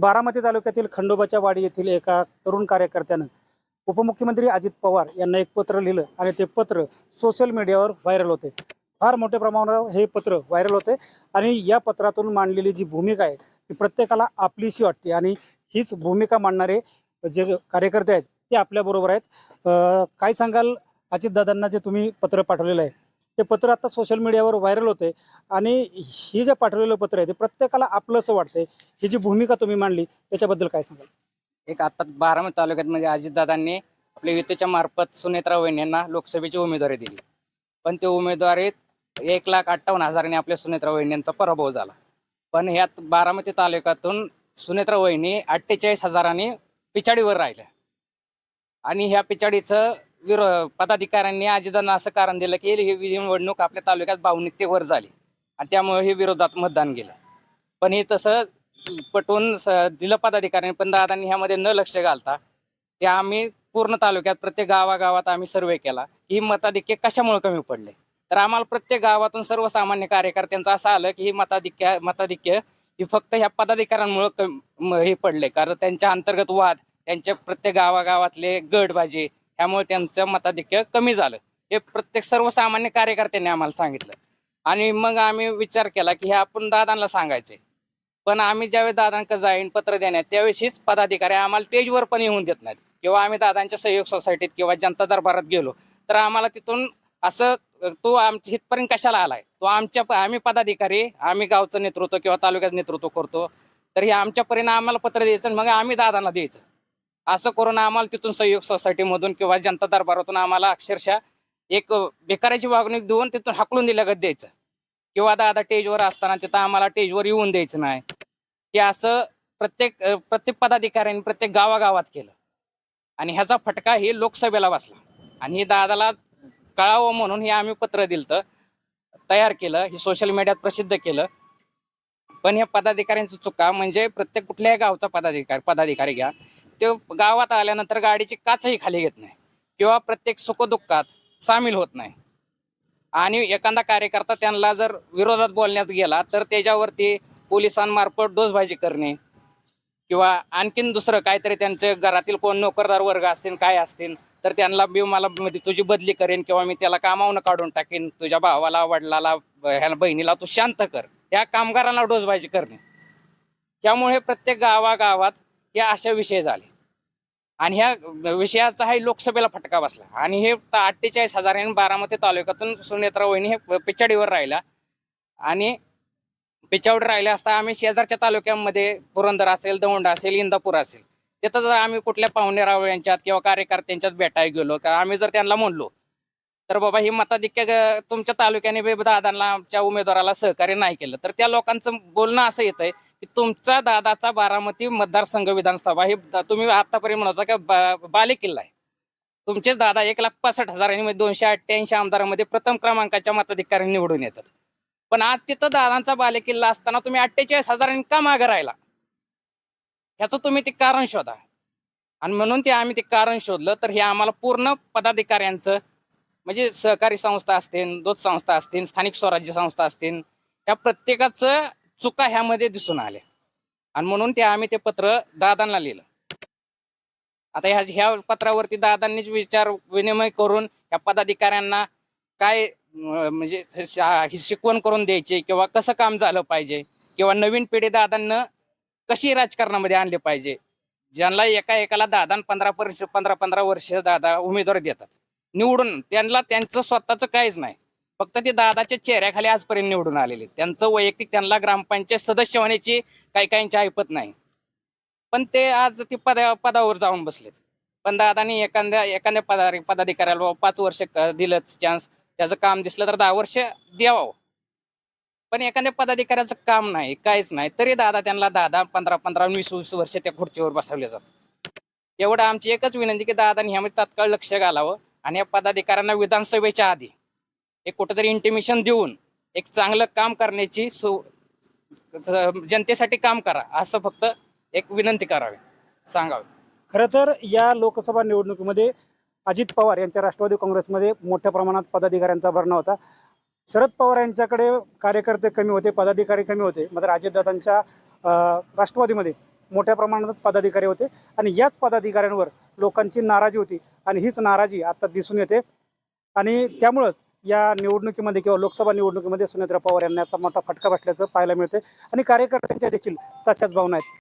बारामती तालुक्यातील खंडोबाच्या वाडी येथील एका तरुण कार्यकर्त्यानं उपमुख्यमंत्री अजित पवार यांना एक पत्र लिहिलं आणि ते पत्र सोशल मीडियावर व्हायरल होते. फार मोठ्या प्रमाणावर हे पत्र व्हायरल होते आणि या पत्रातून मांडलेली जी भूमिका आहे ती प्रत्येकाला आपलीशी वाटते आणि हीच भूमिका मांडणारे जे कार्यकर्ते आहेत ते आपल्याबरोबर आहेत. काय सांगाल अजितदादांना जे तुम्ही पत्र पाठवलेलं आहे? ते पत्र आता सोशल मीडियावर व्हायरल होते आणि ही जे पाठवलेलं पत्र आहे ते प्रत्येकाला आपलं असं वाटतंय. ही जी भूमिका तुम्ही मांडली त्याच्याबद्दल काय सांगाल? एक आता बारामती तालुक्यात म्हणजे अजितदादांनी आपल्या युतीच्या मार्फत सुनेत्रा वहिनींना लोकसभेची उमेदवारी दिली. पण ते उमेदवारीत एक लाख अठ्ठावन्न हजाराने आपल्या सुनेत्रा वहिनींचा पराभव झाला. पण ह्यात बारामती तालुक्यातून सुनेत्रा वहिनी अठ्ठेचाळीस हजारांनी पिछाडीवर राहिल्या. आणि ह्या पिछाडीचं विरो पदाधिकाऱ्यांनी अजितदादांना असं कारण दिलं की ही निवडणूक आपल्या तालुक्यात भावनिकतेवर झाली. आणि त्यामुळे हे विरोधात मतदान गेलं. पण हे तसं पटवून स- दिलं पदाधिकाऱ्यांनी पण दादांनी ह्यामध्ये न लक्ष घालता ते आम्ही पूर्ण तालुक्यात प्रत्येक गावागावात आम्ही सर्वे केला. की ही मताधिक्य कशामुळे कमी पडले? तर आम्हाला प्रत्येक गावातून सर्वसामान्य कार्यकर्त्यांचं असं आलं की ही मताधिक्य मताधिक्य ही फक्त ह्या पदाधिकाऱ्यांमुळे कमी हे पडले. कारण त्यांच्या अंतर्गत वाद त्यांच्या प्रत्येक गावागावातले गटबाजी त्यामुळे त्यांचं मताधिक्य कमी झालं. हे प्रत्येक सर्वसामान्य कार्यकर्त्यांनी आम्हाला सांगितलं. आणि मग आम्ही विचार केला की हे आपण दादांना सांगायचे. पण आम्ही ज्यावेळी दादांकडे जाईन पत्र देण्यात त्यावेळेस हीच पदाधिकारी आम्हाला पेजवर पण येऊन देत नाहीत. किंवा आम्ही दादांच्या सहयोग सोसायटीत किंवा जनता दरबारात गेलो तर आम्हाला तिथून असं तो आमच्या इथपर्यंत कशाला आलाय? तो आमच्या आम्ही पदाधिकारी आम्ही गावचं नेतृत्व किंवा तालुक्याचं नेतृत्व करतो. तर हे आमच्या परीने आम्हाला पत्र द्यायचं मग आम्ही दादांना द्यायचं. असं करून आम्हाला तिथून सहयोग सोसायटीमधून किंवा जनता दरबारातून आम्हाला अक्षरशः एक बेकाराची वागणूक देऊन तिथून हाकलून दिल्यागत द्यायचं. किंवा दादा टेजवर असताना तिथं आम्हाला टेजवर येऊन द्यायचं नाही. की असं प्रत्येक प्रत्येक पदाधिकाऱ्यांनी प्रत्येक गावागावात केलं. आणि ह्याचा फटका हे लोकसभेला बसला. आणि हे दादाला कळावं म्हणून हे आम्ही पत्र दिलं तयार केलं हे सोशल मीडियात प्रसिद्ध केलं. पण ह्या पदाधिकाऱ्यांची चुका म्हणजे प्रत्येक कुठल्याही गावचा पदाधिकारी पदाधिकारी घ्या. ते गावात आल्यानंतर गाडीची काचही खाली घेत नाही किंवा प्रत्येक सुखदुःखात सामील होत नाही. आणि एखादा कार्यकर्ता त्यांना जर विरोधात बोलण्यात गेला तर त्याच्यावरती पोलिसांमार्फत डोसबाजी करणे किंवा आणखीन दुसरं काहीतरी त्यांचे घरातील कोण नोकरदार वर्ग असतील काय असतील तर त्यांना मी मला मध्ये तुझी बदली करेन किंवा मी त्याला कामावून काढून टाकेन तुझ्या भावाला वडिलाला ह्या बहिणीला तू शांत कर. या कामगारांना डोसबाजी करणे. त्यामुळे प्रत्येक गावागावात या अशा विषय झाले. आणि ह्या विषयाचा हा लोकसभेला फटका बसला. आणि हे अठ्ठेचाळीस हजार बारामती तालुक्यातून सुनेत्रा वहिनी हे पिछाडीवर राहिला. आणि पिछावर राहिले असता आम्ही शेजारच्या तालुक्यांमध्ये पुरंदर असेल दौंड असेल इंदापूर असेल. तिथं जर आम्ही कुठल्या पाहुणे रावळ यांच्यात किंवा कार्यकर्त्यांच्यात भेटायला गेलो तर आम्ही जर त्यांना म्हणलो तर बाबा हे मताधिक्य तुमच्या तालुक्याने दादांना आमच्या उमेदवाराला सहकार्य नाही केलं. तर त्या लोकांचं बोलणं असं येतंय की तुमचा दादाचा बारामती मतदारसंघ विधानसभा हे तुम्ही आतापर्यंत म्हणता का बा- बालेकिल्ला आहे. तुमचे दादा एक लाख पासष्ट हजारांनी दोनशे अठ्ठ्याऐंशी आमदारांमध्ये प्रथम क्रमांकाच्या मताधिकाऱ्यांनी निवडून येतात. पण आज तिथं दादांचा बालेकिल्ला असताना तुम्ही अठ्ठेचाळीस हजारांनी का मागे राहिला? ह्याचं तुम्ही ते कारण शोधा. आणि म्हणून ते आम्ही ते कारण शोधलं तर हे आम्हाला पूर्ण पदाधिकाऱ्यांचं म्हणजे सहकारी संस्था असतील दूध संस्था असतील स्थानिक स्वराज्य संस्था असतील या प्रत्येकाच चुका ह्यामध्ये दिसून आल्या आणि म्हणून ते आम्ही ते पत्र दादांना लिहिलं. आता ह्या ह्या पत्रावरती दादांनीच विचार विनिमय करून या पदाधिकाऱ्यांना काय म्हणजे ही शिकवण करून द्यायची किंवा कसं काम झालं पाहिजे किंवा नवीन पिढी दादांना कशी राजकारणामध्ये आणले पाहिजे ज्यांना एका एकाला दादा पंधरा वर्ष पंधरा पंधरा वर्ष दादा उमेदवार देतात. निवडून त्यांना त्यांचं स्वतःचं काहीच नाही. फक्त ते दादाच्या चेहऱ्याखाली आजपर्यंत निवडून आलेले त्यांचं वैयक्तिक त्यांना ग्रामपंचायत सदस्य होण्याची काही काहींची ऐपत नाही. पण ते आज ते पदा पदावर जाऊन बसलेत. पण दादानी एखाद्या एखाद्या पदा पदाधिकाऱ्याला पाच वर्ष दिलंच चान्स त्याचं काम दिसलं तर दहा वर्ष द्यावं. पण एखाद्या पदाधिकाऱ्याचं काम नाही काहीच नाही तरी दादा त्यांना दादा पंधरा पंधरा वीस वीस वर्ष त्या खुर्चीवर बसवले जातात. एवढं आमची एकच विनंती की दादानी ह्यामध्ये तात्काळ लक्ष घालावं. आणि या पदाधिकाऱ्यांना विधानसभेच्या आधी एक कुठंतरी इंटिमेशन देऊन एक चांगलं काम करण्याची सु जनतेसाठी काम करा असं फक्त एक विनंती करावी सांगावी. खरं तर या लोकसभा निवडणुकीमध्ये अजित पवार यांच्या राष्ट्रवादी काँग्रेसमध्ये मोठ्या प्रमाणात पदाधिकाऱ्यांचा भरणा होता. शरद पवार यांच्याकडे कार्यकर्ते कमी होते पदाधिकारी कमी होते मात्र अजितदादांच्या राष्ट्रवादीमध्ये मोठ्या प्रमाणात पदाधिकारी होते आणि याच पदाधिकाऱ्यांवर लोकांची नाराजी होती आणि हीच नाराजी आता दिसून येते. आणि त्यामुळंच या निवडणुकीमध्ये किंवा लोकसभा निवडणुकीमध्ये सुनेत्रा पवार यांना याचा मोठा फटका बसल्याचं पाहायला मिळते आणि कार्यकर्त्यांच्या देखील तशाच भावना आहेत.